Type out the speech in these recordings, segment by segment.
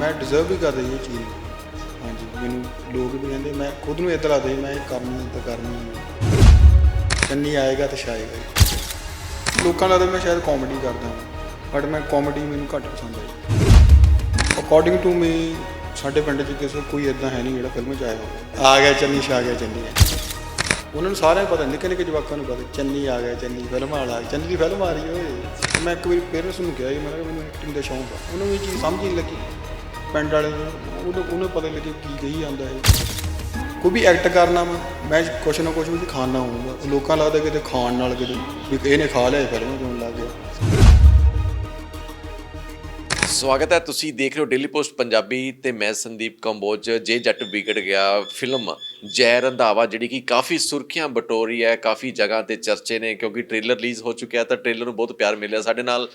ਮੈਂ ਡਿਜ਼ਰਵ ਵੀ ਕਰਦਾ ਜੀ ਇਹ ਚੀਜ਼ ਨੂੰ। ਹਾਂਜੀ, ਮੈਨੂੰ ਲੋਕ ਵੀ ਕਹਿੰਦੇ, ਮੈਂ ਖੁਦ ਨੂੰ ਇਦਾਂ ਲੱਗਦਾ ਮੈਂ ਇਹ ਕਰਨੀ ਤਾਂ ਕਰਨੀ ਹੈ। ਚੰਨੀ ਆਏਗਾ ਤਾਂ ਛਾਏਗਾ ਜੀ ਲੋਕਾਂ ਦਾ ਮੈਂ ਸ਼ਾਇਦ ਕਾਮੇਡੀ ਕਰਦਾ ਹਾਂ ਬਟ ਮੈਂ ਕਾਮੇਡੀ ਮੈਨੂੰ ਘੱਟ ਪਸੰਦ ਆਈ ਜੀ। ਅਕੋਰਡਿੰਗ ਟੂ ਮੀ ਸਾਡੇ ਪਿੰਡ 'ਚ ਕਿਸੇ, ਕੋਈ ਇਦਾਂ ਹੈ ਨਹੀਂ ਜਿਹੜਾ ਫਿਲਮ 'ਚ ਆਇਆ ਹੋਵੇ। ਆ ਗਿਆ ਚੰਨੀ, ਛਾ ਗਿਆ ਚੰਨੀ। ਉਹਨਾਂ ਨੂੰ ਸਾਰਿਆਂ ਨੂੰ ਪਤਾ ਨਿੱਕੇ ਨਿੱਕੇ ਜਵਾਕਾਂ ਨੂੰ ਪਤਾ, ਚੰਨੀ ਆ ਗਿਆ, ਚੰਨੀ ਫਿਲਮ ਵਾਲਾ ਆ ਚੰਨੀ ਦੀ ਫਿਲਮ ਆ ਰਹੀ ਹੈ ਓਏ। ਮੈਂ ਇੱਕ ਵਾਰੀ ਪੇਰੈਂਟਸ ਨੂੰ ਕਿਹਾ ਜੀ, ਮੈਂ ਕਿਹਾ ਮੈਨੂੰ ਐਕਟਿੰਗ ਦਾ ਸ਼ੌਂਕ ਆ। ਉਹਨੂੰ ਇਹ ਚੀਜ਼ ਸਮਝ ਹੀ ਨਹੀਂ ਲੱਗੀ। ਪਿੰਡ ਵਾਲੇ ਨੂੰ, ਉਹਨੂੰ ਉਹਨੂੰ ਪਤਾ ਨਹੀਂ ਕੀ ਕਹੀ ਜਾਂਦਾ ਹੈ ਕੋਈ ਵੀ ਐਕਟ ਕਰਨਾ ਵਾ, ਮੈਂ ਕੁਛ ਨਾ ਕੁਛ ਵੀ ਖਾਣਾ ਹੋਊਗਾ। ਲੋਕਾਂ ਲੱਗਦਾ ਕਿਤੇ ਖਾਣ ਨਾਲ ਕਿਤੇ ਵੀ ਇਹਨੇ ਖਾ ਲਿਆ ਫਿਲਮ ਕਿਉਂ ਲੱਗ ਗਿਆ? ਸਵਾਗਤ ਹੈ, ਤੁਸੀਂ ਦੇਖ ਰਹੇ ਹੋ ਡੇਲੀ ਪੋਸਟ ਪੰਜਾਬੀ ਤੇ ਮੈਂ ਸੰਦੀਪ ਕੰਬੋਜ। ਜੇ ਜੱਟ ਵਿਗੜ ਗਿਆ ਫਿਲਮ ਜੈ ਰੰਧਾਵਾ ਜਿਹੜੀ ਕਿ ਕਾਫੀ ਸੁਰਖੀਆਂ ਬਟੋਰੀ ਹੈ, ਕਾਫੀ ਜਗ੍ਹਾ ਤੇ ਚਰਚੇ ਨੇ, ਕਿਉਂਕਿ ਟ੍ਰੇਲਰ ਰਿਲੀਜ਼ ਹੋ ਚੁੱਕਿਆ, ਤਾਂ ਟ੍ਰੇਲਰ ਨੂੰ ਬਹੁਤ ਪਿਆਰ ਮਿਲਿਆ ਸਾਡੇ ਨਾਲ।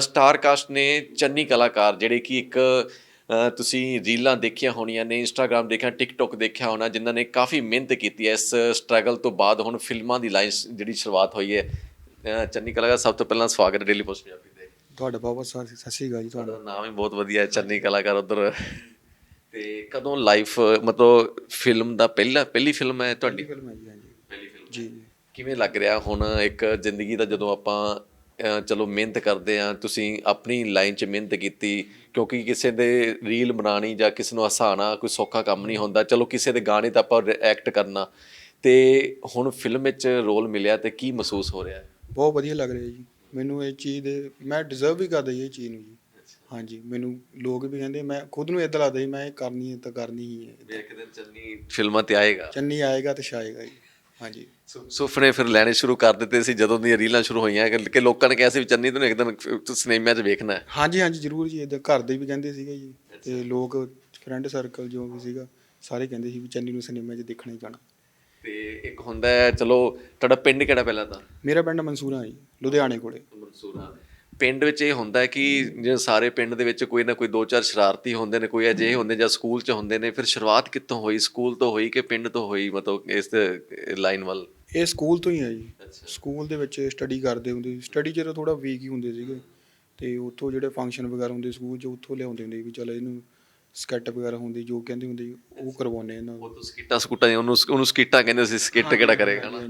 ਸਟਾਰ ਕਾਸਟ ਨੇ ਚੰਨੀ ਕਲਾਕਾਰ ਜਿਹੜੇ ਕਿ ਇੱਕ ਤੁਸੀਂ ਰੀਲਾਂ ਦੇਖੀਆਂ ਹੋਣੀਆਂ ਨੇ ਇੰਸਟਾਗ੍ਰam ਦੇਖਿਆ ਟਿਕਟੋਕ ਦੇਖਿਆ ਹੋਣਾ ਜਿਨ੍ਹਾਂ ਨੇ ਕਾਫੀ ਮਿਹਨਤ ਕੀਤੀ ਹੈ ਇਸ ਸਟਰਗਲ ਤੋਂ ਬਾਅਦ ਹੁਣ ਫਿਲਮਾਂ ਦੀ ਲਾਈਨ ਜਿਹੜੀ ਸ਼ੁਰੂਆਤ ਹੋਈ ਹੈ। ਚੰਨੀ ਕਲਾਕਾਰ ਸਭ ਤੋਂ ਪਹਿਲਾਂ ਸਵਾਗਤ ਹੈ ਡੇਲੀ ਪੋਸਟ ਪੰਜਾਬੀ ਤੇ। ਤੁਹਾਡਾ ਬਹੁਤ ਬਹੁਤ ਸਤਿ ਸ਼੍ਰੀ ਅਕਾਲ ਜੀ ਤੁਹਾਡਾ। ਨਾਮ ਹੀ ਬਹੁਤ ਵਧੀਆ ਹੈ ਚੰਨੀ ਕਲਾਕਾਰ ਉਧਰ। ਤੇ ਕਦੋਂ ਲਾਈਫ ਮਤਲਬ ਫਿਲਮ ਦਾ ਪਹਿਲਾ ਪਹਿਲੀ ਫਿਲਮ ਹੈ ਤੁਹਾਡੀ? ਫਿਲਮ ਹੈ ਜੀ ਹਾਂਜੀ। ਪਹਿਲੀ ਫਿਲਮ ਜੀ ਜੀ। ਕਿਵੇਂ ਲੱਗ ਰਿਹਾ ਹੁਣ ਇੱਕ ਜ਼ਿੰਦਗੀ ਦਾ ਜਦੋਂ ਆਪਾਂ ਚਲੋ ਮਿਹਨਤ ਕਰਦੇ ਆ ਤੁਸੀਂ ਆਪਣੀ ਲਾਈਨ 'ਚ ਮਿਹਨਤ ਕੀਤੀ ਕਿਉਂਕਿ ਕਿਸੇ ਦੇ ਰੀਲ ਬਣਾਣੀ ਜਾਂ ਕਿਸੇ ਨੂੰ ਹਸਾਣਾ ਕੋਈ ਸੌਖਾ ਕੰਮ ਨਹੀਂ ਹੁੰਦਾ। ਚਲੋ ਕਿਸੇ ਦੇ ਗਾਣੇ ਤਾਂ ਆਪਾਂ ਐਕਟ ਕਰਨਾ। ਤੇ ਹੁਣ ਫਿਲਮ ਵਿੱਚ ਰੋਲ ਮਿਲਿਆ ਤੇ ਕੀ ਮਹਿਸੂਸ ਹੋ ਰਿਹਾ ਹੈ? ਬਹੁਤ ਵਧੀਆ ਲੱਗ ਰਿਹਾ ਜੀ। ਮੈਨੂੰ ਇਹ ਚੀਜ਼ ਦੇ ਮੈਂ ਡਿਜ਼ਰਵ ਵੀ ਕਰਦਾ ਇਹ ਚੀਜ਼ ਨੂੰ ਜੀ। ਹਾਂਜੀ ਮੈਨੂੰ ਲੋਕ ਵੀ ਕਹਿੰਦੇ ਮੈਂ ਖੁਦ ਨੂੰ ਇਦਾਂ ਲੱਗਦਾ ਜੀ ਮੈਂ ਇਹ ਕਰਨੀ ਹੈ ਤਾਂ ਕਰਨੀ ਹੀ ਹੈ। ਇੱਕ ਦਿਨ ਚੰਨੀ ਫਿਲਮਾਂ ਤੇ ਆਏਗਾ। ਚੰਨੀ ਆਏਗਾ ਤੇ ਛਾਏਗਾ ਜੀ। ਹਾਂਜੀ। ਸੁ- ਸੁਪਨੇ ਫਿਰ ਲੈਣੇ ਸ਼ੁਰੂ ਕਰ ਦਿੱਤੇ ਸੀ ਜਦੋਂ ਦੀਆਂ ਰੀਲਾਂ ਸ਼ੁਰੂ ਹੋਈਆਂ ਕਿ ਲੋਕਾਂ ਨੇ ਕਿਹਾ ਸੀ ਵੀ ਚੰਨੀ ਤੈਨੂੰ ਇੱਕ ਦਿਨ ਸਿਨੇਮਾ 'ਚ ਵੇਖਣਾ। ਹੈ ਹਾਂਜੀ ਹਾਂਜੀ ਜ਼ਰੂਰ ਜੀ ਇਦਾਂ ਘਰ ਦੇ ਵੀ ਕਹਿੰਦੇ ਸੀਗੇ ਜੀ ਤੇ ਲੋਕ ਫਰੈਂਡ ਸਰਕਲ ਜੋ ਵੀ ਸੀਗਾ ਸਾਰੇ ਕਹਿੰਦੇ ਸੀ ਵੀ ਚੰਨੀ ਨੂੰ ਸਿਨੇਮਾ 'ਚ ਦੇਖਣਾ ਹੀ ਜਾਣਾ ਤੇ ਇੱਕ ਹੁੰਦਾ ਹੈ ਚਲੋ ਤੁਹਾਡਾ ਪਿੰਡ ਕਿਹੜਾ ਪਹਿਲਾਂ ਤਾਂ? ਮੇਰਾ ਪਿੰਡ ਮਨਸੂਰਾ ਜੀ ਲੁਧਿਆਣੇ ਕੋਲੇ। ਮਨਸੂਰਾ। ਪਿੰਡ ਵਿੱਚ ਇਹ ਹੁੰਦਾ ਕਿ ਜੇ ਸਾਰੇ ਪਿੰਡ ਦੇ ਵਿੱਚ ਕੋਈ ਨਾ ਕੋਈ ਦੋ ਚਾਰ ਸ਼ਰਾਰਤੀ ਹੁੰਦੇ ਨੇ ਕੋਈ ਅਜਿਹੇ ਹੁੰਦੇ ਜਾਂ ਸਕੂਲ 'ਚ ਹੁੰਦੇ ਨੇ ਫਿਰ ਸ਼ੁਰੂਆਤ ਕਿੱਥੋਂ ਹੋਈ? ਸਕੂਲ ਤੋਂ ਹੋਈ ਕਿ ਪਿੰਡ ਤੋਂ ਹੋਈ? ਮਤਲਬ ਇਸ ਲਾਈਨ ਵੱਲ? ਇਹ ਸਕੂਲ ਤੋਂ ਹੀ ਆ ਜੀ। ਸਕੂਲ ਦੇ ਵਿੱਚ ਸਟੱਡੀ ਕਰਦੇ ਹੁੰਦੇ ਸੀ। ਸਟੱਡੀ ਤਾਂ ਥੋੜਾ ਵੀਕ ਹੀ ਹੁੰਦੇ ਸੀਗੇ। ਤੇ ਉੱਥੋਂ ਜਿਹੜੇ ਫੰਕਸ਼ਨ ਵਗੈਰਾ ਹੁੰਦੇ ਸਕੂਲ 'ਚ ਉੱਥੋਂ ਲਿਆਉਂਦੇ ਹੁੰਦੇ ਵੀ ਚਲ ਇਹਨੂੰ ਸਕੈਟ ਵਗੈਰਾ ਹੁੰਦੀ ਜੋ ਕਹਿੰਦੇ ਹੁੰਦੇ ਉਹ ਕਰਵਾਉਂਦੇ ਇਹਨਾਂ ਉਹ ਤੋਂ ਸਕਿੱਟਾਂ ਸਕੂਟਾਂ ਉਹਨੂੰ ਉਹਨੂੰ ਸਕਿੱਟਾਂ ਕਹਿੰਦੇ ਸੀ ਸਕਿੱਟ ਕਿਹੜਾ ਕਰੇਗਾ ਨਾ।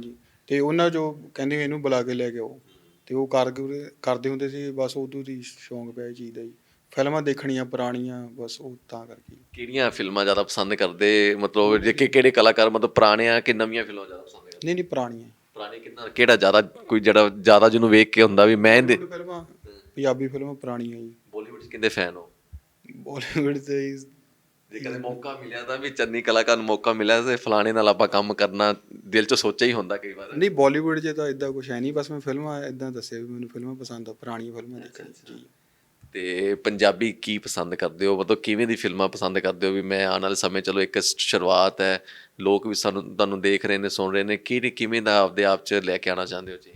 ਤੇ ਉਹਨਾਂ ਜੋ ਕਹਿੰਦੇ ਇਹਨੂੰ ਬੁਲਾ ਕੇ ਲੈ ਕੇ ਆਓ। ਤੇ ਉਹ ਕਰ ਕਰਦੇ ਹੁੰਦੇ ਸੀ ਬਸ ਉਦੋਂ ਦੀ ਸ਼ੌਂਕ ਪਿਆ ਇਹ ਚੀਜ਼ ਦਾ ਜੀ। ਫਿਲਮਾਂ ਦੇਖਣੀਆਂ ਪੁਰਾਣੀਆਂ ਬਸ ਉਹ ਤਾਂ ਕਰਕੇ। ਕਿਹੜੀਆਂ ਫਿਲਮਾਂ ਜ਼ਿਆਦਾ ਪਸੰਦ ਕਰਦੇ? ਮਤਲਬ ਜੇ ਕਿ ਕਿਹੜੇ ਕਲਾਕਾਰ ਮਤਲਬ ਪੁਰਾਣੀਆਂ ਕਿ ਨਵੀਆਂ ਫਿਲਮਾਂ ਜ਼ਿਆਦਾ ਪਸੰਦ ਕਰਦੇ? ਨਹੀਂ ਨਹੀਂ ਪੁਰਾਣੀਆਂ। ਪੁਰਾਣੇ ਕਿੰਨਾ ਕਿਹੜਾ ਜ਼ਿਆਦਾ ਕੋਈ ਜਿਹੜਾ ਜ਼ਿਆਦਾ ਜਿਹਨੂੰ ਵੇਖ ਕੇ ਹੁੰਦਾ ਵੀ ਮੈਂ ਇਹਦੇ ਫਿਲਮਾਂ ਪੰਜਾਬੀ ਫਿਲਮਾਂ ਪੁਰਾਣੀਆਂ ਜੀ। ਬਾਲੀਵੁੱਡ ਕਿੰਦੇ ਫੈਨ ਹੋ? ਬਾਲੀਵੁੱਡ ਤੇ ਜੀ ਕਦੇ ਮੌਕਾ ਮਿਲਿਆ ਤਾਂ ਵੀ ਚੰਨੀ ਕਲਾਕਾਰ ਨੂੰ ਮੌਕਾ ਮਿਲਿਆ ਤੇ ਫਲਾਣੇ ਨਾਲ ਆਪਾਂ ਕੰਮ ਕਰਨਾ ਦਿਲ 'ਚ ਸੋਚਿਆ ਹੀ ਹੁੰਦਾ ਕਈ ਵਾਰ। ਨਹੀਂ ਬਾਲੀਵੁੱਡ 'ਚ ਤਾਂ ਇਦਾਂ ਕੁਝ ਹੈ ਨਹੀਂ ਬਸ ਮੈਂ ਫਿਲਮਾਂ ਇਦਾਂ ਦੱਸਿਆ ਵੀ ਮੈਨੂੰ ਫਿਲਮਾਂ ਪਸੰਦ ਆ ਪੁਰਾਣੀਆਂ ਫਿਲਮਾਂ ਦੇਖਣ ਜੀ। ਤੇ ਪੰਜਾਬੀ ਕੀ ਪਸੰਦ ਕਰਦੇ ਹੋ? ਮਤਲਬ ਕਿਵੇਂ ਦੀ ਫਿਲਮਾਂ ਪਸੰਦ ਕਰਦੇ ਹੋ? ਵੀ ਮੈਂ ਆਉਣ ਵਾਲੇ ਸਮੇਂ ਚਲੋ ਇੱਕ ਸ਼ੁਰੂਆਤ ਹੈ ਲੋਕ ਵੀ ਸਾਨੂੰ ਤੁਹਾਨੂੰ ਦੇਖ ਰਹੇ ਨੇ ਸੁਣ ਰਹੇ ਨੇ ਕਿਹੜੀ ਕਿਵੇਂ ਦਾ ਆਪਦੇ ਆਪ 'ਚ ਲੈ ਕੇ ਆਉਣਾ ਚਾਹੁੰਦੇ ਹੋ ਜੀ?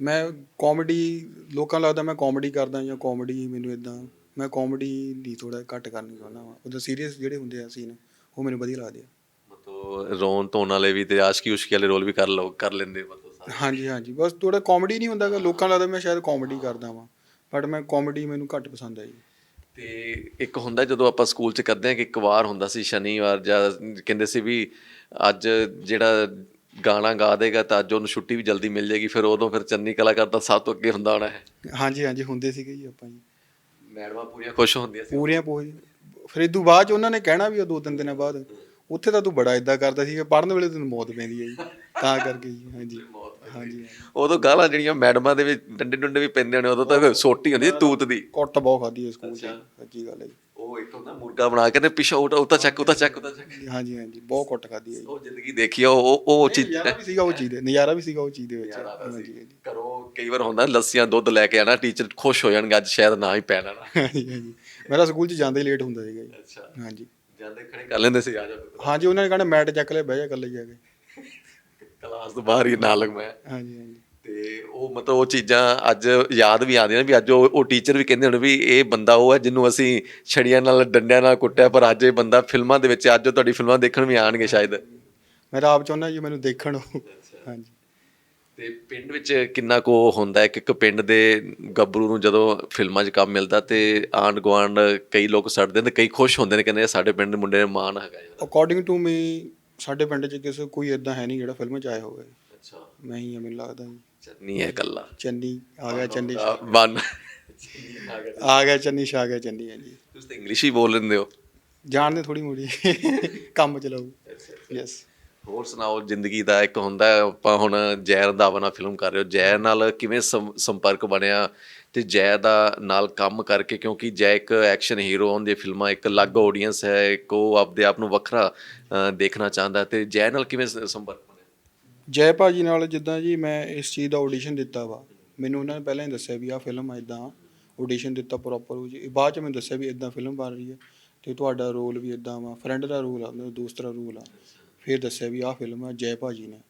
ਮੈਂ ਕਾਮੇਡੀ ਲੋਕਾਂ ਲੱਗਦਾ ਮੈਂ ਕਾਮੇਡੀ ਕਰਦਾ ਜਾਂ ਕਾਮੇਡੀ ਮੈਨੂੰ ਇਦਾਂ ਮੈਂ ਕਾਮੇਡੀ ਦੀ ਥੋੜਾ ਘੱਟ ਕਰਨੀ ਚਾਹੁੰਦਾ ਹਾਂ ਉਹਦਾ ਸੀਰੀਅਸ ਜਿਹੜੇ ਹੁੰਦੇ ਆ ਸੀਨ ਉਹ ਮੈਨੂੰ ਵਧੀਆ ਲੱਗਦੇ ਆ। ਮਤਲਬ ਰੋਣ ਧੋਣ ਵਾਲੇ ਵੀ ਤੇ ਆਸ਼ਕੀ ਉਸ਼ਕੀ ਵਾਲੇ ਰੋਲ ਵੀ ਕਰ ਲਓ ਕਰ ਲੈਂਦੇ ਮਤਲਬ ਸਾਰੇ। ਹਾਂਜੀ ਹਾਂਜੀ। ਬਸ ਥੋੜਾ ਕਾਮੇਡੀ ਨਹੀਂ ਹੁੰਦਾਗਾ ਲੋਕਾਂ ਲੱਗਦਾ ਮੈਂ ਸ਼ਾਇਦ ਕਾਮੇਡੀ ਕਰਦਾ ਵਾਂ। ਬਟ ਮੈਂ ਕਾਮੇਡੀ ਮੈਨੂੰ ਘੱਟ ਪਸੰਦ ਜੀ। ਤੇ ਇੱਕ ਹੁੰਦਾ ਜਦੋਂ ਆਪਾਂ ਸਕੂਲ 'ਚ ਕਰਦੇ ਆ ਕਿ ਇੱਕ ਵਾਰ ਹੁੰਦਾ ਸੀ ਸ਼ਨੀਵਾਰ ਜਾਂ ਕਹਿੰਦੇ ਸੀ ਵੀ ਅੱਜ ਜਿਹੜਾ ਗਾਣਾ ਗਾ ਦੇਗਾ ਤਾਂ ਅੱਜ ਉਹਨੂੰ ਛੁੱਟੀ ਵੀ ਜਲਦੀ ਮਿਲ ਜਾਏਗੀ ਫਿਰ ਉਦੋਂ ਫਿਰ ਚੰਨੀ ਕਲਾਕਾਰ ਦਾ ਸਭ ਤੋਂ ਅੱਗੇ ਹੁੰਦਾ ਹੋਣਾ ਹੈ। ਹਾਂਜੀ ਹਾਂਜੀ। ਹੁੰਦੇ ਸੀਗੇ ਜੀ ਆਪਾਂ ਜੀ। ਮੈਡਮਾਂ ਪੂਰੀਆਂ ਖੁਸ਼ ਹੁੰਦੀਆਂ ਸੀ। ਪੂਰੀਆਂ ਪੂਰੀ ਫਿਰ ਇਦੋਂ ਬਾਅਦ ਚ ਉਹਨਾਂ ਨੇ ਕਹਿਣਾ ਵੀ ਉਹ ਦੋ ਤਿੰਨ ਦਿਨਾਂ ਬਾਅਦ ਉੱਥੇ ਤਾਂ ਤੂੰ ਬੜਾ ਇਦਾਂ ਕਰਦਾ ਸੀ ਪੜਨ ਵੇਲੇ ਤੈਨੂੰ ਮੌਤ ਪੈਂਦੀ ਹੈ ਜੀ। ਤਾਂ ਕਰਕੇ ਜੀ ਹਾਂਜੀ। ਹਾਂਜੀ ਉਦੋਂ ਗਾਲਾਂ ਜਿਹੜੀਆਂ ਮੈਡਮਾਂ ਦੇ ਵਿੱਚ ਡੰਡੇ ਡੁੰਡੇ ਵੀ ਪੈਂਦੇ ਹੋਣੇ ਉਦੋਂ ਤਾਂ ਸੋਟੀ ਹੁੰਦੀ ਸੀ ਤੂਤ ਦੀ। ਕੁੱਟ ਬਹੁਤ ਖਾਦੀ ਹੈ ਸਕੂਲ 'ਚ। ਸੱਚੀ ਗੱਲ ਹੈ ਜੀ। ਉਹ ਇੱਕ ਹੁੰਦਾ ਮੁਰਗਾ ਬਣਾ ਕੇ ਤੇ ਪਿੱਛੇ ਉਹ ਉਹ ਤਾਂ ਚੱਕ ਉਹ ਤਾਂ ਚੱਕ ਉਹ ਤਾਂ ਚੱਕ। ਹਾਂਜੀ ਹਾਂਜੀ ਬਹੁਤ ਕੁੱਟ ਖਾਦੀ ਹੈ ਜੀ। ਉਹ ਜ਼ਿੰਦਗੀ ਦੇਖੀ ਉਹ ਉਹ ਚੀਜ਼ ਨਜ਼ਾਰਾ ਵੀ ਸੀਗਾ ਉਹ ਚੀਜ਼ ਦੇ। ਨਜ਼ਾਰਾ ਵੀ ਸੀਗਾ ਉਹ ਚੀਜ਼ ਦੇ ਵਿੱਚ। ਹਾਂਜੀ ਹਾਂਜੀ। ਕਰੋ ਕਈ ਵਾਰ ਹੁੰਦਾ ਲੱਸੀਆਂ ਦੁੱਧ ਲੈ ਕੇ ਆਣਾ ਟੀਚਰ ਖੁਸ਼ ਹੋ ਜਾਣਗੇ ਅੱਜ ਸ਼ਾਇਦ ਨਾ ਹੀ ਪੈਣਾ ਨਾ ਹਾਂਜੀ ਹਾਂਜੀ। ਮੇਰਾ ਸਕੂਲ 'ਚ ਜਾਂਦੇ ਹੀ ਲੇਟ ਹੁੰਦਾ ਸੀਗਾ ਜੀ। ਅੱਛਾ। ਹਾਂਜੀ। ਜਾਂਦੇ ਖੜੇ ਕਰ ਲੈਂਦੇ ਸੀ ਆ ਜਾ। ਹਾਂਜੀ ਉਹਨਾਂ ਨੇ ਕਹਿਣਾ ਮੈਟ ਚੱਕ ਲੈ ਬਹਿ ਜਾ ਇਕੱਲੇ ਜਾ ਕੇ। ਕਲਾਸ ਤੋਂ ਬਾਹਰ ਹੀ ਨਾਲ ਮੈਂ। ਹਾਂਜੀ ਹਾਂਜੀ। ਤੇ ਉਹ ਮਤਲਬ ਉਹ ਚੀਜ਼ਾਂ ਅੱਜ ਯਾਦ ਵੀ ਆਉਂਦੀਆਂ ਨੇ ਵੀ ਅੱਜ ਉਹ ਟੀਚਰ ਵੀ ਕਹਿੰਦੇ ਹੁਣ ਵੀ ਇਹ ਬੰਦਾ ਉਹ ਹੈ ਜਿਹਨੂੰ ਅਸੀਂ ਛੜੀਆਂ ਨਾਲ ਡੰਡਿਆਂ ਨਾਲ ਕੁੱਟਿਆ ਪਰ ਅੱਜ ਇਹ ਬੰਦਾ ਫਿਲਮਾਂ ਦੇ ਵਿੱਚ ਅੱਜ ਤੁਹਾਡੀ ਫਿਲਮਾਂ ਦੇਖਣ ਵੀ ਆਣਗੇ ਸ਼ਾਇਦ। ਮੇਰਾ ਆਪ ਚਾਹੁੰਦਾ ਜੀ ਮੈਨੂੰ ਦੇਖਣ ਹਾਂਜੀ। ਤੇ ਪਿੰਡ ਵਿੱਚ ਕਿੰਨਾ ਕੋ ਹੁੰਦਾ ਹੈ ਕਿ ਇੱਕ ਪਿੰਡ ਦੇ ਗੱਭਰੂ ਨੂੰ ਜਦੋਂ ਫਿਲਮਾਂ 'ਚ ਕੰਮ ਮਿਲਦਾ ਤੇ ਆਂਡ ਗਵਾਂਡ ਕਈ ਲੋਕ ਸੜਦੇ ਨੇ ਕਈ ਖੁਸ਼ ਹੁੰਦੇ ਨੇ ਕਹਿੰਦੇ ਸਾਡੇ ਪਿੰਡ ਦੇ ਮੁੰਡੇ ਨੇ ਮਾਣ ਹੈਗਾ ਅਕੋਰਡਿੰਗ ਟੂ ਮੀ ਸਾਡੇ ਪਿੰਡ 'ਚ ਕਿਸੇ ਕੋਈ ਇਦਾਂ ਹੈ ਨਹੀਂ ਜਿਹੜਾ ਫਿਲਮ 'ਚ ਆਇਆ ਹੋਵੇ। ਅੱਛਾ। ਮੈਂ ਹੀ ਮੈਨੂੰ ਲੱਗਦਾ ਚੰਨੀ ਹੈ ਕੱਲਾ ਚੰਨੀ ਆ ਗਿਆ ਚੰਨੀ। ਬਨ ਆ ਗਿਆ ਚੰਨੀ ਛਾ ਗਿਆ ਚੰਨੀ ਹੈ ਜੀ ਤੁਸੀਂ ਤਾਂ ਇੰਗਲਿਸ਼ ਹੀ ਬੋਲ ਲੈਂਦੇ ਹੋ। ਜਾਣਦੇ ਥੋੜੀ ਮੋੜੀ ਕੰਮ ਚਲਾਉ ਯੈਸ ਹੋਰ ਸੁਣਾਓ ਜ਼ਿੰਦਗੀ ਦਾ ਇੱਕ ਹੁੰਦਾ ਹੈ, ਆਪਾਂ ਹੁਣ ਜੈ ਰੰਧਾਵਾ ਨਾਲ ਫਿਲਮ ਕਰ ਰਹੇ ਹੋ। ਜੈ ਨਾਲ ਕਿਵੇਂ ਸੰ- ਸੰਪਰਕ ਬਣਿਆ ਤੇ ਜੈ ਦਾ ਨਾਲ ਕੰਮ ਕਰਕੇ ਕਿਉਂਕਿ ਜੈ ਇੱਕ ਐਕਸ਼ਨ ਹੀਰੋ ਉਹਦੀ ਫਿਲਮਾਂ ਇੱਕ ਅਲੱਗ ਆਡੀਅנס ਹੈ ਇੱਕ ਉਹ ਆਪਦੇ ਆਪ ਨੂੰ ਵੱਖਰਾ ਅ, ਦੇਖਣਾ ਚਾਹੁੰਦਾ ਤੇ ਜੈ ਨਾਲ ਕਿਵੇਂ ਸ- ਸੰਪਰਕ ਬਣਿਆ? ਜੈ ਭਾਜੀ ਨਾਲ ਜਿੱਦਾਂ ਜੀ ਮੈਂ ਇਸ ਚੀਜ਼ ਦਾ ਆਡੀਸ਼ਨ ਦਿੱਤਾ ਵਾ। ਮੈਨੂੰ ਉਹਨਾਂ ਨੇ ਪਹਿਲਾਂ ਹੀ ਦੱਸਿਆ ਵੀ ਆਹ ਫਿਲਮ ਆ ਇਦਾਂ ਆਡੀਸ਼ਨ ਦਿੱਤਾ ਪ੍ਰੋਪਰ ਉਹ ਜੀ। ਬਾਅਦ ਚ ਮੈਨੂੰ ਦੱਸਿਆ ਵੀ ਇਦਾਂ ਫਿਲਮ ਬਣ ਰਹੀ ਹੈ ਤੇ ਤੁਹਾਡਾ ਰੋਲ ਵੀ ਇਦਾਂ ਵਾ। ਫਰੈਂਡ ਦਾ ਰੋਲ ਆ ਮੇਰਾ ਦੋਸਤ ਦਾ ਰੋਲ ਆ। ਫਿਰ ਦੱਸਿਆ ਵੀ ਆਹ ਫਿਲਮ ਆ ਜੈ ਭਾਜੀ ਨੇ।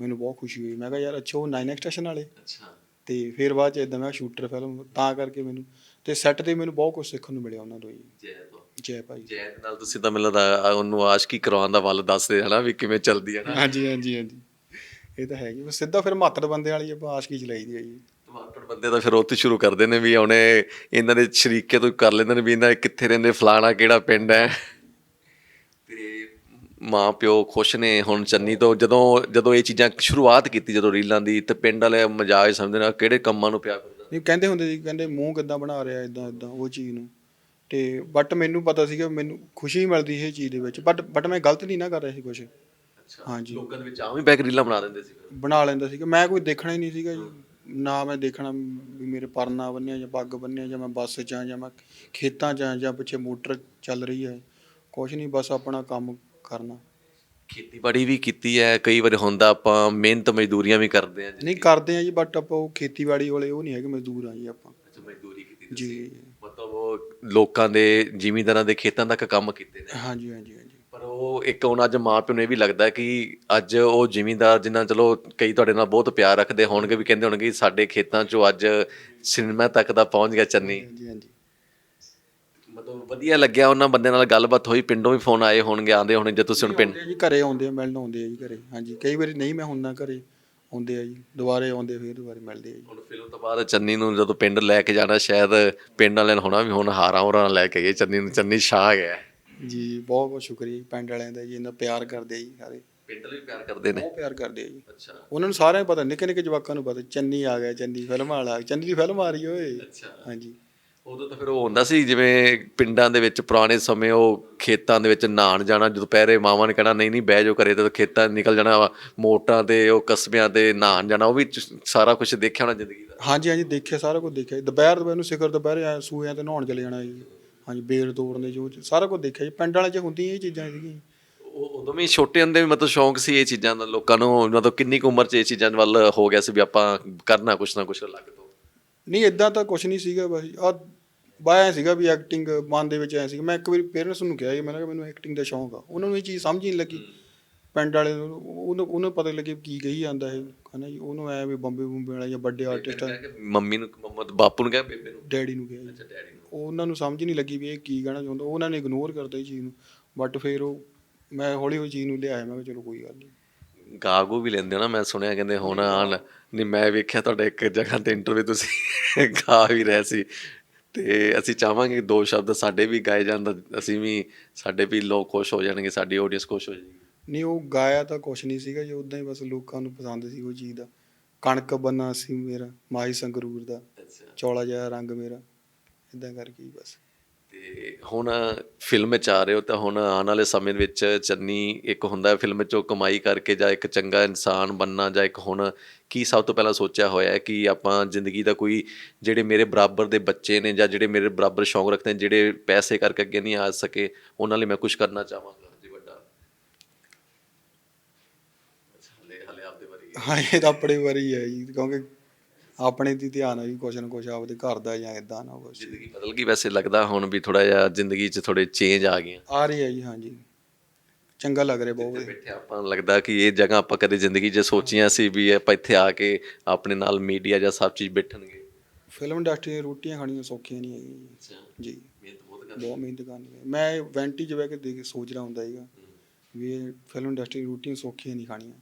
ਮੈਨੂੰ ਬਹੁਤ ਖੁਸ਼ੀ ਹੋਈ। ਮੈਂ ਕਿਹਾ ਯਾਰ ਅੱਛਾ ਉਹ 9 ਸਟੇਸ਼ਨ ਵਾਲੇ? ਅੱਛਾ। ਤੇ ਫਿਰ ਬਾਅਦ ਚ ਇਦਾਂ ਮੈਂ ਸ਼ੂਟਰ ਫਿਲਮ ਤਾਂ ਕਰਕੇ ਮੈਨੂੰ ਤੇ ਸੈੱਟ ਤੇ ਮੈਨੂੰ ਬਹੁਤ ਕੁਝ ਸਿੱਖਣ ਨੂੰ ਮਿਲਿਆ ਉਹਨਾਂ ਤੋਂ ਜੀ। ਜੈ ਤੋਂ ਜੈ ਭਾਜੀ। ਜੈ ਨਾਲ ਤੁਸੀਂ ਤਾਂ ਮੈਨੂੰ ਲੱਗਦਾ ਉਹਨੂੰ ਆਸ਼ਕੀ ਕਰਵਾਉਣ ਦਾ ਵੱਲ ਦੱਸਦੇ ਹਨਾ ਵੀ ਕਿਵੇਂ ਚੱਲਦੀ ਹੈ ਨਾ। ਹਾਂਜੀ ਹਾਂਜੀ ਹਾਂਜੀ। ਇਹ ਤਾਂ ਹੈਗੀ ਬਸ ਸਿੱਧਾ ਫਿਰ ਮਾਤੜ ਬੰਦੇ ਵਾਲੀ ਆਪਾਂ ਆਸ਼ਕੀ ਚਲਾਈ ਦੀ ਹੈ ਜੀ। ਟਮਾਟਰ ਬੰਦੇ ਤਾਂ ਫਿਰ ਉੱਥੇ ਸ਼ੁਰੂ ਕਰਦੇ ਨੇ ਵੀ ਉਹਨੇ ਇਹਨਾਂ ਦੇ ਸ਼ਰੀਕੇ ਤੋਂ ਕਰ ਲੈਂਦੇ ਨੇ ਵੀ ਇਹਨਾਂ ਕਿੱਥੇ ਰਹਿੰਦੇ ਫਲਾਣਾ ਕਿਹੜਾ ਪਿੰਡ ਹੈ। ਮਾਂ ਪਿਓ ਖੁਸ਼ ਨੇ ਹੁਣ ਚੰਨੀ ਤੋਂ ਜਦੋਂ ਜਦੋਂ ਇਹ ਚੀਜ਼ਾਂ ਸ਼ੁਰੂਆਤ ਕੀਤੀ ਜਦੋਂ ਰੀਲਾਂ ਦੀ ਤੇ ਪਿੰਡ ਵਾਲੇ ਮਜ਼ਾਕ ਸਮਝਦੇ ਨੇ ਕਿਹੜੇ ਕੰਮਾਂ ਨੂੰ ਪਿਆ ਕਰਦਾ। ਨਹੀਂ ਕਹਿੰਦੇ ਹੁੰਦੇ ਸੀ ਕਹਿੰਦੇ ਮੂੰਹ ਕਿੱਦਾਂ ਬਣਾ ਰਿਹਾ ਇਦਾਂ ਇਦਾਂ ਉਹ ਚੀਜ਼ ਨੂੰ। ਤੇ ਬਟ ਮੈਨੂੰ ਪਤਾ ਸੀਗਾ ਮੈਨੂੰ ਖੁਸ਼ੀ ਮਿਲਦੀ ਸੀ ਇਹ ਚੀਜ਼ ਦੇ ਵਿੱਚ ਬਟ ਬਟ ਮੈਂ ਗਲਤ ਨਹੀਂ ਨਾ ਕਰ ਰਿਹਾ ਸੀ ਕੁਝ ਹਾਂਜੀ। ਲੋਕਾਂ ਦੇ ਵਿੱਚ ਆਮ ਹੀ ਬੈਕ ਰੀਲਾਂ ਬਣਾ ਦਿੰਦੇ ਸੀ। ਬਣਾ ਲੈਂਦਾ ਸੀਗਾ ਮੈਂ ਕੋਈ ਦੇਖਣਾ ਹੀ ਨਹੀਂ ਸੀਗਾ ਜੀ। ਨਾ ਮੈਂ ਦੇਖਣਾ ਵੀ ਮੇਰੇ ਪਰਨਾ ਬੰਨਿਆ ਜਾਂ ਪੱਗ ਬੰਨਿਆ ਜਾਂ ਮੈਂ ਬੱਸ 'ਚ ਆਂ ਜਾਂ ਮੈਂ ਖੇਤਾਂ 'ਚ ਆਂ ਜਾਂ ਪਿੱਛੇ ਮੋਟਰ ਚੱਲ ਰਹੀ ਹੈ। ਕੁਝ ਨਹੀਂ ਬਸ ਆਪਣਾ ਕੰਮ ਕਰਨਾ। ਖੇਤੀਬਾੜੀ ਵੀ ਕੀਤੀ ਹੈ ਕਈ ਵਾਰ ਹੁੰਦਾ ਆਪਾਂ ਮਿਹਨਤ ਮਜ਼ਦੂਰੀਆਂ ਵੀ ਕਰਦੇ ਆ ਨਹੀਂ ਕਰਦੇ ਆ ਜੀ ਬਟ ਆਪਾਂ ਉਹ ਖੇਤੀਬਾੜੀ ਵਾਲੇ ਉਹ ਨਹੀਂ ਹੈਗੇ ਮਜ਼ਦੂਰ ਆ ਜੀ ਆਪਾਂ। ਅੱਛਾ ਮਜ਼ਦੂਰੀ ਕੀਤੀ ਜੀ ਮਤਲਬ ਉਹ ਲੋਕਾਂ ਦੇ ਜ਼ਿਮੀਂਦਾਰਾਂ ਦੇ ਖੇਤਾਂ ਤੱਕ ਕੰਮ ਕੀਤੇ ਨੇ। ਹਾਂਜੀ ਹਾਂਜੀ ਹਾਂਜੀ। ਪਰ ਉਹ ਇੱਕ ਹੁਣ ਅੱਜ ਮਾਂ ਪਿਓ ਨੂੰ ਇਹ ਵੀ ਲੱਗਦਾ ਕਿ ਅੱਜ ਉਹ ਜ਼ਿਮੀਂਦਾਰ ਜਿਨ੍ਹਾਂ ਚਲੋ ਕਈ ਤੁਹਾਡੇ ਨਾਲ ਬਹੁਤ ਪਿਆਰ ਰੱਖਦੇ ਹੋਣਗੇ ਵੀ ਕਹਿੰਦੇ ਹੋਣਗੇ ਸਾਡੇ ਖੇਤਾਂ 'ਚੋਂ ਅੱਜ ਸਿਨੇਮਾ ਤੱਕ ਦਾ ਪਹੁੰਚ ਗਿਆ ਚੰਨੀ। ਹਾਂਜੀ ਹਾਂਜੀ। ਮਤਲਬ ਵਧੀਆ ਲੱਗਿਆ ਉਹਨਾਂ ਬੰਦਿਆਂ ਨਾਲ ਗੱਲਬਾਤ ਹੋਈ ਪਿੰਡੋਂ ਵੀ ਫੋਨ ਆਏ ਹੋਣਗੇ ਆਂਦੇ ਹੋਣੇ ਜੇ ਤੁਸੀਂ ਹੁਣ ਪਿੰਡ ਆਉਂਦੇ ਆ ਜੀ ਘਰੇ ਆਉਂਦੇ ਆ ਮਿਲਣ ਆਉਂਦੇ ਆ ਜੀ ਘਰੇ। ਹਾਂਜੀ ਕਈ ਵਾਰੀ ਨਹੀਂ ਮੈਂ ਹੁੰਦਾ ਘਰੇ ਆਉਂਦੇ ਆ ਜੀ ਦੁਬਾਰੇ ਆਉਂਦੇ ਫਿਰ ਦੁਬਾਰੇ ਮਿਲਦੇ ਆ ਜੀ। ਹੁਣ ਫਿਲਮ ਤੋਂ ਬਾਅਦ ਚੰਨੀ ਨੂੰ ਜਦੋਂ ਪਿੰਡ ਲੈ ਕੇ ਜਾਣਾ ਸ਼ਾਇਦ ਪਿੰਡ ਵਾਲਿਆਂ ਨੂੰ ਹੋਣਾ ਵੀ ਹੁਣ ਹਾਰਾਂ ਹੋਰਾਂ ਲੈ ਕੇ ਗਏ ਚੰਨੀ ਨੂੰ ਚੰਨੀ ਛਾ ਗਿਆ। ਜੀ ਬਹੁਤ ਬਹੁਤ ਸ਼ੁਕਰੀਆ ਜੀ ਪਿੰਡ ਵਾਲਿਆਂ ਦਾ ਜੀ ਇੰਨਾ ਪਿਆਰ ਕਰਦੇ ਆ ਜੀ ਸਾਰੇ। ਪਿੰਡ ਵਾਲੇ ਵੀ ਪਿਆਰ ਕਰਦੇ ਨੇ? ਬਹੁਤ ਪਿਆਰ ਕਰਦੇ ਆ ਜੀ। ਅੱਛਾ। ਉਹਨਾਂ ਨੂੰ ਸਾਰਿਆਂ ਨੂੰ ਪਤਾ ਨਿੱਕੇ ਨਿੱਕੇ ਜਵਾਕਾਂ ਨੂੰ ਪਤਾ ਚੰਨੀ ਆ ਗਿਆ ਚੰਨੀ ਫਿਲਮ ਵਾਲਾ ਚੰਨੀ ਦੀ ਫਿਲਮ ਆ ਰਹੀ ਓਏ। ਅੱਛਾ। ਹਾਂਜੀ। ਉਦੋਂ ਤਾਂ ਫਿਰ ਉਹ ਹੁੰਦਾ ਸੀ ਜਿਵੇਂ ਪਿੰਡਾਂ ਦੇ ਵਿੱਚ ਪੁਰਾਣੇ ਸਮੇਂ ਉਹ ਖੇਤਾਂ ਦੇ ਵਿੱਚ ਨਹਾਣ ਜਾਣਾ ਜਦੋਂ ਦੁਪਹਿਰੇ ਮਾਵਾਂ ਨੇ ਕਹਿਣਾ ਨਹੀਂ ਨਹੀਂ ਬਹਿ ਜਾਓ ਘਰੇ ਤੇ ਖੇਤਾਂ ਨਿਕਲ ਜਾਣਾ ਵਾ, ਮੋਟਰਾਂ ਤੇ ਉਹ ਕਸਬਿਆਂ ਤੇ ਨਹਾਣ ਜਾਣਾ। ਉਹ ਵੀ ਸਾਰਾ ਕੁਝ ਦੇਖਿਆ ਹੋਣਾ ਜ਼ਿੰਦਗੀ ਦਾ? ਹਾਂਜੀ ਹਾਂਜੀ ਦੇਖਿਆ ਸਾਰਾ ਕੁਝ ਦੇਖਿਆ ਜੀ। ਦੁਪਹਿਰ ਦੁਪਹਿਰ ਨੂੰ ਸਿਖਰ ਦੁਪਹਿਰੇ ਆ ਸੂਇਆਂ ਤੇ ਨਹਾਉਣ ਚਲੇ ਜਾਣਾ ਜੀ। ਹਾਂਜੀ ਬੇਲ ਤੋੜਨੇ ਜੋ ਸਾਰਾ ਕੁਝ ਦੇਖਿਆ ਜੀ। ਪਿੰਡ ਵਾਲੇ ਚ ਹੁੰਦੀਆਂ ਇਹ ਚੀਜ਼ਾਂ ਸੀਗੀਆਂ ਉਹ ਉਦੋਂ ਵੀ ਛੋਟੇ ਹੁੰਦੇ ਵੀ ਮਤਲਬ ਸ਼ੌਂਕ ਸੀ ਇਹ ਚੀਜ਼ਾਂ ਦਾ ਲੋਕਾਂ ਨੂੰ ਮਤਲਬ ਕਿੰਨੀ ਕੁ ਉਮਰ 'ਚ ਇਹ ਚੀਜ਼ਾਂ ਵੱਲ ਹੋ ਗਿਆ ਸੀ ਵੀ ਆਪਾਂ ਕਰਨਾ ਕੁਛ ਨਾ ਕੁਛ ਅਲੱਗ ਨਹੀਂ ਇਦਾਂ ਤਾਂ ਕੁਝ ਨਹੀਂ ਸੀਗਾ ਬਸ। ਆ ਬਾਇਆ ਸੀਗਾ ਵੀ ਐਕਟਿੰਗ ਮਨ ਦੇ ਵਿੱਚ ਐ ਸੀਗਾ। ਮੈਂ ਇੱਕ ਵਾਰੀ ਪੇਰੈਂਟਸ ਨੂੰ ਕਿਹਾ ਜੀ ਮੈਂ ਕਿਹਾ ਮੈਨੂੰ ਐਕਟਿੰਗ ਦਾ ਸ਼ੌਂਕ ਆ। ਉਹਨਾਂ ਨੂੰ ਇਹ ਚੀਜ਼ ਸਮਝ ਹੀ ਨਹੀਂ ਲੱਗੀ। ਪਿੰਡ ਵਾਲੇ ਨੂੰ ਉਹਨੂੰ ਉਹਨੂੰ ਪਤਾ ਲੱਗੇ ਕੀ ਕਹੀ ਜਾਂਦਾ ਇਹ। ਹਨਾ ਜੀ ਉਹਨੂੰ ਐ ਵੀ ਬੰਬੇ ਬੰਬੇ ਵਾਲਾ ਜਾਂ ਵੱਡੇ ਆਰਟਿਸਟ ਮੰਮੀ ਨੂੰ ਮੰਮਾ ਬਾਪੂ ਨੂੰ ਕਿਹਾ ਬੇਬੇ ਨੂੰ। ਡੈਡੀ ਨੂੰ ਕਿਹਾ ਅੱਛਾ ਡੈਡੀ ਨੂੰ। ਉਹ ਉਹਨਾਂ ਨੂੰ ਸਮਝ ਨਹੀਂ ਲੱਗੀ ਵੀ ਇਹ ਕੀ ਕਹਿਣਾ ਚਾਹੁੰਦਾ। ਉਹਨਾਂ ਨੇ ਇਗਨੋਰ ਕਰਤਾ ਇਹ ਚੀਜ਼ ਨੂੰ। ਬਟ ਫਿਰ ਉਹ ਮੈਂ ਹੌਲੀ ਹੌਲੀ ਚੀਜ਼ ਨੂੰ ਲਿਆਇਆ। ਮੈਂ ਕਿਹਾ ਚਲੋ ਕੋਈ ਗੱਲ ਨਹੀਂ। ਗਾਗੋ ਵੀ ਲੈਂਦੇ ਹੋ ਨਾ ਮੈਂ ਸੁਣਿਆ ਕਹਿੰਦੇ ਹੁਣ ਆਣ ਨਹੀਂ ਮੈਂ ਵੇਖਿਆ ਤੁਹਾਡੇ ਇੱਕ ਜਗ੍ਹਾ ਤੇ ਇੰਟਰਵਿਊ ਤੁਸੀਂ ਗਾ ਵੀ ਰਹੇ ਸੀ। ਤੇ ਅਸੀਂ ਚਾਹਾਂਗੇ ਦੋ ਸ਼ਬਦ ਸਾਡੇ ਵੀ ਗਾਏ ਜਾਣ ਤਾਂ ਅਸੀਂ ਵੀ ਸਾਡੇ ਵੀ ਲੋਕ ਖੁਸ਼ ਹੋ ਜਾਣਗੇ ਸਾਡੀ ਆਡੀਅנס ਖੁਸ਼ ਹੋ ਜਾਏਗੀ। ਨਹੀਂ ਉਹ ਗਾਇਆ ਤਾਂ ਕੁਛ ਨਹੀਂ ਸੀਗਾ ਜੀ ਉਦਾਂ ਹੀ ਬਸ ਲੋਕਾਂ ਨੂੰ ਪਸੰਦ ਸੀ ਉਹ ਚੀਜ਼ ਦਾ। ਕਣਕ ਬੰਨਾ ਸੀ ਮੇਰਾ ਮਾਈ ਸੰਗਰੂਰ ਦਾ। ਚੌਲਾ ਜਿਹਾ ਰੰਗ ਮੇਰਾ ਇਦਾਂ ਕਰਕੇ ਹੀ ਬਸ। ਤੇ ਹੁਣ ਫਿਲਮ ਵਿੱਚ ਆ ਰਹੇ ਹੋ ਤਾਂ ਹੁਣ ਆਉਣ ਵਾਲੇ ਸਮੇਂ ਵਿੱਚ ਚੰਨੀ ਇੱਕ ਹੁੰਦਾ ਫਿਲਮ ਵਿੱਚੋਂ ਕਮਾਈ ਕਰਕੇ ਜਾਂ ਇੱਕ ਚੰਗਾ ਇਨਸਾਨ ਬੰਨਾ ਜਾਂ ਇੱਕ ਹੁਣ ਕੀ ਸਭ ਤੋਂ ਪਹਿਲਾਂ ਸੋਚਿਆ ਹੋਇਆ ਹੈ ਕਿ ਆਪਾਂ ਜ਼ਿੰਦਗੀ ਦਾ ਕੋਈ ਜਿਹੜੇ ਮੇਰੇ ਬਰਾਬਰ ਦੇ ਬੱਚੇ ਨੇ ਜਾਂ ਜਿਹੜੇ ਮੇਰੇ ਬਰਾਬਰ ਸ਼ੌਂਕ ਰੱਖਦੇ ਨੇ, ਜਿਹੜੇ ਪੈਸੇ ਕਰਕੇ ਅੱਗੇ ਨਹੀਂ ਆ ਸਕੇ, ਉਹਨਾਂ ਲਈ ਮੈਂ ਕੁਝ ਕਰਨਾ ਚਾਹਾਂਗਾ। ਜੀ ਵੱਡਾ। ਹਲੇ ਹਲੇ ਆਪਦੇ ਬਾਰੇ। ਹਾਂ, ਇਹ ਤਾਂ ਆਪਣੇ ਵਾਰੀ ਹੈ ਜੀ, ਕਿਉਂਕਿ ਆਪਣੇ ਦੀ ਧਿਆਨ ਹੈ ਵੀ ਕੁਛ ਨਾ ਕੁਛ ਆਪਦੇ ਘਰ ਦਾ ਜਾਂ ਇਦਾਂ ਨਾ ਕੁਛ। ਜ਼ਿੰਦਗੀ ਬਦਲ ਗਈ ਵੈਸੇ ਲੱਗਦਾ ਹੁਣ ਵੀ ਥੋੜਾ ਜਿਹਾ ਜ਼ਿੰਦਗੀ 'ਚ ਥੋੜੇ ਚੇਂਜ ਆ ਗਏ ਆ ਰਹੀ ਹੈ ਜੀ ਹਾਂਜੀ। ਚੰਗਾ ਲੱਗ ਰਿਹਾ ਬਹੁਤ। ਬੈਠੇ ਆਪਾਂ ਨੂੰ ਲੱਗਦਾ ਕਿ ਇਹ ਜਗ੍ਹਾ ਆਪਾਂ ਕਦੇ ਜ਼ਿੰਦਗੀ 'ਚ ਸੋਚੀਆਂ ਸੀ ਵੀ ਆਪਾਂ ਇੱਥੇ ਆ ਕੇ ਆਪਣੇ ਨਾਲ ਮੀਡੀਆ ਜਾਂ ਸਭ ਚੀਜ਼ ਬੈਠਣਗੇ। ਫਿਲਮ ਇੰਡਸਟਰੀ ਦੀਆਂ ਰੋਟੀਆਂ ਖਾਣੀਆਂ ਸੌਖੀਆਂ ਨਹੀਂ ਹੈਗੀਆਂ ਜੀ। ਮਿਹਨਤ ਬਹੁਤ ਕਰ ਬਹੁਤ ਮਿਹਨਤ ਕਰਨੀ ਹੈ। ਮੈਂ ਵੈਂਟੀ 'ਚ ਬਹਿ ਕੇ ਦੇਖ ਸੋਚ ਰਿਹਾ ਹੁੰਦਾ ਸੀਗਾ ਵੀ ਇਹ ਫਿਲਮ ਇੰਡਸਟਰੀ ਰੋਟੀਆਂ ਸੌਖੀਆਂ ਨਹੀਂ ਖਾਣੀਆਂ।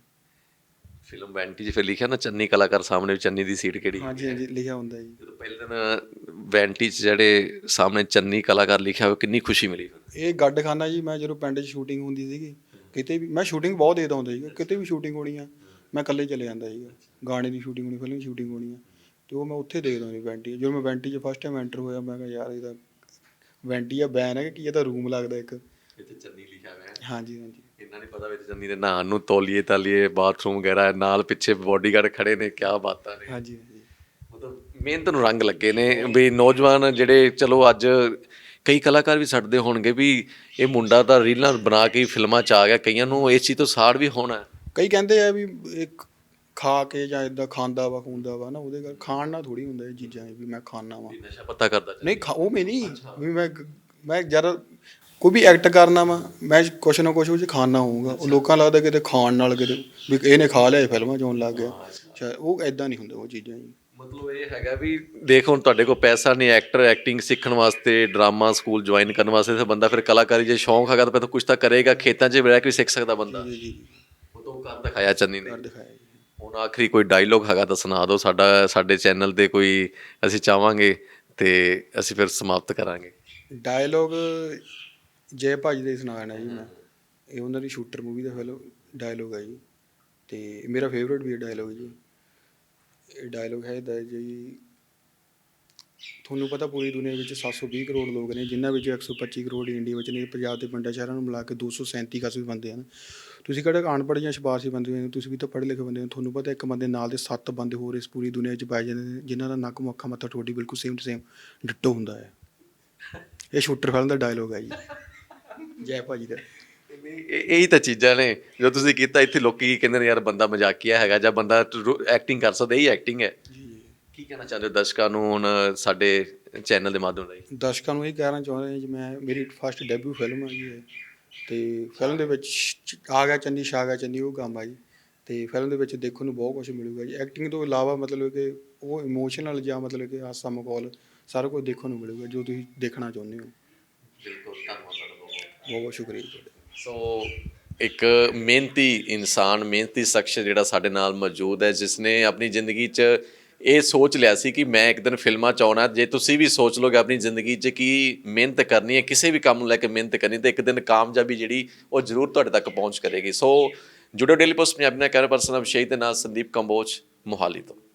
ਫਿਲਮ ਵੈਂਟੀ 'ਚ ਫਿਰ ਲਿਖਿਆ ਨਾ ਚੰਨੀ ਕਲਾਕਾਰ ਸਾਹਮਣੇ ਚੰਨੀ ਦੀ ਸੀਟ ਕਿਹੜੀ? ਹਾਂਜੀ ਹਾਂਜੀ ਲਿਖਿਆ ਹੁੰਦਾ ਜੀ। ਜਦੋਂ ਪਹਿਲੇ ਦਿਨ ਵੈਂਟੀ 'ਚ ਜਿਹੜੇ ਸਾਹਮਣੇ ਚੰਨੀ ਕਲਾਕਾਰ ਲਿਖਿਆ ਹੋਇਆ ਕਿੰਨੀ ਖੁਸ਼ੀ ਮਿਲੀ ਫਿਰ? ਇਹ ਗੱਡਖਾਨਾ ਜੀ ਮੈਂ ਜਦੋਂ ਪਿੰਡ 'ਚ ਸ਼ੂਟਿੰਗ ਹੁੰਦੀ ਸੀਗੀ ਕਿਤੇ ਵੀ ਮੈਂ ਸ਼ੂਟਿੰਗ ਬਹੁਤ ਦੇਦਾ ਹੁੰਦਾ ਸੀਗਾ ਕਿਤੇ ਵੀ ਸ਼ੂਟਿੰਗ ਹੋਣੀ ਆ ਮੈਂ ਇਕੱਲੇ ਚਲੇ ਜਾਂਦਾ ਸੀਗਾ। ਗਾਣੇ ਦੀ ਸ਼ੂਟਿੰਗ ਹੋਣੀ ਫਿਲਮ ਦੀ ਸ਼ੂਟਿੰਗ ਹੋਣੀ ਆ ਤੇ ਉਹ ਮੈਂ ਉੱਥੇ ਦੇਖਦਾ ਹੁੰਦਾ ਸੀ ਵੈਂਟੀ। ਜਦੋਂ ਮੈਂ ਵੈਂਟੀ 'ਚ ਫਸਟ ਟਾਈਮ ਐਂਟਰ ਹੋਇਆ ਮੈਂ ਕਿਹਾ ਯਾਰ ਇਹਦਾ ਵੈਂਟੀ ਆ ਬੈਨ ਹੈ ਕੀ ਇਹਦਾ ਰੂਮ ਲੱਗਦਾ ਇੱਕ। ਇੱਥੇ ਚੰਨੀ ਲਿਖਿਆ ਹੋਇਆ ਹੈ। ਹਾਂਜੀ ਹਾਂਜੀ। ਇੰਨਾ ਨਹੀਂ ਪਤਾ ਵਿੱਚ ਚੰਨੀ ਦੇ ਨਹਾਉਣ ਨੂੰ ਤੌਲੀਏ ਤਾਲੀਏ ਬਾਥਰੂਮ ਵਗੈਰਾ ਨਾਲ ਪਿੱਛੇ ਬਾਡੀਗਾਰਡ ਖੜੇ ਨੇ ਕਿਆ ਬਾਤਾਂ ਨੇ। ਹਾਂਜੀ ਹਾਂਜੀ। ਮਤਲਬ ਮਿਹਨਤ ਨੂੰ ਰੰਗ ਲੱਗੇ ਨੇ ਵੀ ਨੌਜਵਾਨ ਜਿਹੜੇ ਚਲੋ ਅੱਜ ਕਈ ਕਲਾਕਾਰ ਵੀ ਛੱਡਦੇ ਹੋਣਗੇ ਵੀ ਇਹ ਮੁੰਡਾ ਤਾਂ ਰੀਲਾਂ ਬਣਾ ਕੇ ਹੀ ਫਿਲਮਾਂ 'ਚ ਆ ਗਿਆ ਕਈਆਂ ਨੂੰ ਇਸ ਚੀਜ਼ ਤੋਂ ਸਾੜ ਵੀ ਹੋਣਾ। ਕਈ ਕਹਿੰਦੇ ਆ ਵੀ ਇੱਕ ਖਾ ਕੇ ਜਾਂ ਇਦਾਂ ਖਾਂਦਾ ਵਾ ਖੂੰਦਾ ਵਾ ਨਾ ਉਹਦੇ ਕਰ ਖਾਣ ਨਾਲ ਥੋੜੀ ਹੁੰਦਾ ਇਹ ਚੀਜ਼ਾਂ ਵੀ ਮੈਂ ਖਾਣਾ ਵਾ। ਵੀ ਨਸ਼ਾ ਪੱਤਾ ਕਰਦਾ। ਨਹੀਂ ਖਾ ਉਹ ਮੈਂ ਨਹੀਂ। ਵੀ ਮੈਂ ਮੈਂ ਜਦ ਕੋਈ ਵੀ ਐਕਟ ਕਰਨਾ ਵਾ ਮੈਂ ਕੁਛ ਨਾ ਕੁਛ ਉਹ ਚ ਖਾਣਾ ਹੋਊਗਾ। ਉਹ ਲੋਕਾਂ ਨੂੰ ਲੱਗਦਾ ਕਿਤੇ ਖਾਣ ਨਾਲ ਕਿਤੇ ਵੀ ਇਹਨੇ ਖਾ ਲਿਆ ਇਹ ਫਿਲਮਾਂ ਚ ਲੱਗ ਗਿਆ। ਸ਼ਾਇਦ ਉਹ ਐਦਾਂ ਨਹੀਂ ਹੁੰਦਾ ਉਹ ਚੀਜ਼ਾਂ ਜੀ ਮਤਲਬ ਇਹ ਹੈਗਾ ਵੀ ਦੇਖ ਹੁਣ ਤੁਹਾਡੇ ਕੋਲ ਪੈਸਾ ਨਹੀਂ ਐਕਟਰ ਐਕਟਿੰਗ ਸਿੱਖਣ ਵਾਸਤੇ ਡਰਾਮਾ ਸਕੂਲ ਜੁਆਇਨ ਕਰਨ ਵਾਸਤੇ ਤਾਂ ਬੰਦਾ ਫਿਰ ਕਲਾਕਾਰੀ ਜੇ ਸ਼ੌਂਕ ਹੈਗਾ ਤਾਂ ਫਿਰ ਕੁਝ ਤਾਂ ਕਰੇਗਾ ਖੇਤਾਂ 'ਚ ਰਹਿ ਕੇ ਸਿੱਖ ਸਕਦਾ ਬੰਦਾ। ਜੀ ਜੀ ਉਹ ਤਾਂ ਕਰ ਦਿਖਾਇਆ ਚੰਨੀ ਨੇ। ਕਰ ਦਿਖਾਇਆ ਜੀ। ਹੁਣ ਆਖਰੀ ਕੋਈ ਡਾਇਲੋਗ ਹੈਗਾ ਤਾਂ ਸੁਣਾ ਦਿਓ ਸਾਡਾ ਸਾਡੇ ਚੈਨਲ ਤੇ ਕੋਈ ਅਸੀਂ ਚਾਹਾਂਗੇ ਤੇ ਅਸੀਂ ਫਿਰ ਸਮਾਪਤ ਕਰਾਂਗੇ। ਡਾਇਲੋਗ ਜੈ ਭਾਜੀ ਦੇ ਸੁਣਾਣਾ ਜੀ ਮੈਂ। ਇਹ ਉਹਨਾਂ ਦੀ ਸ਼ੂਟਰ ਮੂਵੀ ਦਾ ਫਿਲਮ ਡਾਇਲੋਗ ਹੈ ਜੀ। ਤੇ ਮੇਰਾ ਫੇਵਰਿਟ ਵੀ ਹੈ ਡਾਇਲੋਗ ਜੀ। ਇਹ ਡਾਇਲੋਗ ਹੈ ਦਾ ਜੀ, ਤੁਹਾਨੂੰ ਪਤਾ ਪੂਰੀ ਦੁਨੀਆ ਵਿੱਚ 720 ਕਰੋੜ ਲੋਕ ਨੇ, ਜਿਨ੍ਹਾਂ ਵਿੱਚ 125 ਕਰੋੜ ਇੰਡੀਆ ਵਿੱਚ ਨੇ, ਪੰਜਾਬ ਦੇ ਪਿੰਡਾਂ ਸ਼ਹਿਰਾਂ ਨੂੰ ਮਿਲਾ ਕੇ 237 ਕਸਬੇ ਬੰਦੇ ਹਨ। ਤੁਸੀਂ ਕਿਹੜਾ ਅਨਪੜ੍ਹ ਜਾਂ ਸਿਫਾਰਸ਼ੀ ਬੰਦੇ ਹੋ, ਤੁਸੀਂ ਵੀ ਤਾਂ ਪੜ੍ਹੇ ਲਿਖੇ ਬੰਦੇ ਹੋ, ਤੁਹਾਨੂੰ ਪਤਾ ਇੱਕ ਬੰਦੇ ਨਾਲ ਦੇ ਸੱਤ ਬੰਦੇ ਹੋਰ ਇਸ ਪੂਰੀ ਦੁਨੀਆ 'ਚ ਪਾਏ ਜਾਂਦੇ ਨੇ, ਜਿਨ੍ਹਾਂ ਦਾ ਨੱਕ ਮੁੱਖਾ ਮੱਥਾ ਠੋਡੀ ਬਿਲਕੁਲ ਸੇਮ ਟੂ ਸੇਮ ਡਿੱਟੋ ਹੁੰਦਾ ਹੈ। ਇਹ ਸ਼ੂਟਰ ਫਿਲਮ ਦਾ ਡਾਇਲੋਗ ਹੈ ਜੀ। ਜੈ ਭਾਜੀ ਦਾ। ਇਹ ਇਹੀ ਤਾਂ ਚੀਜ਼ਾਂ ਨੇ ਜੋ ਤੁਸੀਂ ਕੀਤਾ ਇੱਥੇ ਲੋਕੀ ਕੀ ਕਹਿੰਦੇ ਨੇ ਯਾਰ ਬੰਦਾ ਮਜ਼ਾਕੀਆ ਹੈਗਾ ਜਾਂ ਬੰਦਾ ਐਕਟਿੰਗ ਕਰ ਸਕਦਾ ਇਹੀ ਐਕਟਿੰਗ ਹੈ। ਕੀ ਕਹਿਣਾ ਚਾਹੁੰਦੇ ਹੋ ਦਰਸ਼ਕਾਂ ਨੂੰ ਹੁਣ ਸਾਡੇ ਚੈਨਲ ਦੇ ਮਾਧਿਅਮ ਰਾਹੀਂ? ਦਰਸ਼ਕਾਂ ਨੂੰ ਇਹ ਕਹਿਣਾ ਚਾਹੁੰਦੇ ਜੀ ਮੈਂ ਮੇਰੀ ਫਸਟ ਡੈਬਿਊ ਫਿਲਮ ਹੈ ਜੀ ਇਹ। ਤੇ ਫਿਲਮ ਦੇ ਵਿੱਚ ਆ ਗਿਆ ਚੰਨੀ ਛਾ ਗਿਆ ਚੰਨੀ ਉਹ ਆ ਜੀ। ਤੇ ਫਿਲਮ ਦੇ ਵਿੱਚ ਦੇਖਣ ਨੂੰ ਬਹੁਤ ਕੁਝ ਮਿਲੂਗਾ ਜੀ। ਐਕਟਿੰਗ ਤੋਂ ਇਲਾਵਾ ਮਤਲਬ ਕਿ ਉਹ ਇਮੋਸ਼ਨਲ ਜਾਂ ਮਤਲਬ ਕਿ ਹਾਸਾ ਮਖੌਲ ਸਾਰਾ ਕੁਝ ਦੇਖਣ ਨੂੰ ਮਿਲੂਗਾ ਜੋ ਤੁਸੀਂ ਦੇਖਣਾ ਚਾਹੁੰਦੇ ਹੋ। ਬਿਲਕੁਲ ਧੰਨਵਾਦ। ਬਹੁਤ ਬਹੁਤ ਸ਼ੁਕਰੀਆ ਜੀ ਤੁਹਾਡਾ। ਸੋ ਇੱਕ ਮਿਹਨਤੀ ਇਨਸਾਨ, ਮਿਹਨਤੀ ਸ਼ਖਸ ਜਿਹੜਾ ਸਾਡੇ ਨਾਲ ਮੌਜੂਦ ਹੈ ਜਿਸ ਨੇ ਆਪਣੀ ਜ਼ਿੰਦਗੀ 'ਚ ਇਹ ਸੋਚ ਲਿਆ ਸੀ ਕਿ ਮੈਂ ਇੱਕ ਦਿਨ ਫਿਲਮਾਂ 'ਚ ਆਉਣਾ ਜੇ ਤੁਸੀਂ ਵੀ ਸੋਚ ਲੋਗੇ ਆਪਣੀ ਜ਼ਿੰਦਗੀ 'ਚ ਕਿ ਮਿਹਨਤ ਕਰਨੀ ਹੈ, ਕਿਸੇ ਵੀ ਕੰਮ ਨੂੰ ਲੈ ਕੇ ਮਿਹਨਤ ਕਰਨੀ ਤੇ ਇੱਕ ਦਿਨ ਕਾਮਯਾਬੀ ਜਿਹੜੀ ਉਹ ਜ਼ਰੂਰ ਤੁਹਾਡੇ ਤੱਕ ਪਹੁੰਚ ਕਰੇਗੀ। ਸੋ ਜੁੜੋ ਡੇਲੀ ਪੋਸਟ ਪੰਜਾਬੀ ਨਾਲ ਕੈਮਰਾ ਪਰਸਨ ਅਭਿਸ਼ੇਕ ਦੇ ਨਾਲ ਸੰਦੀਪ ਕੰਬੋਜ, ਮੋਹਾਲੀ ਤੋਂ।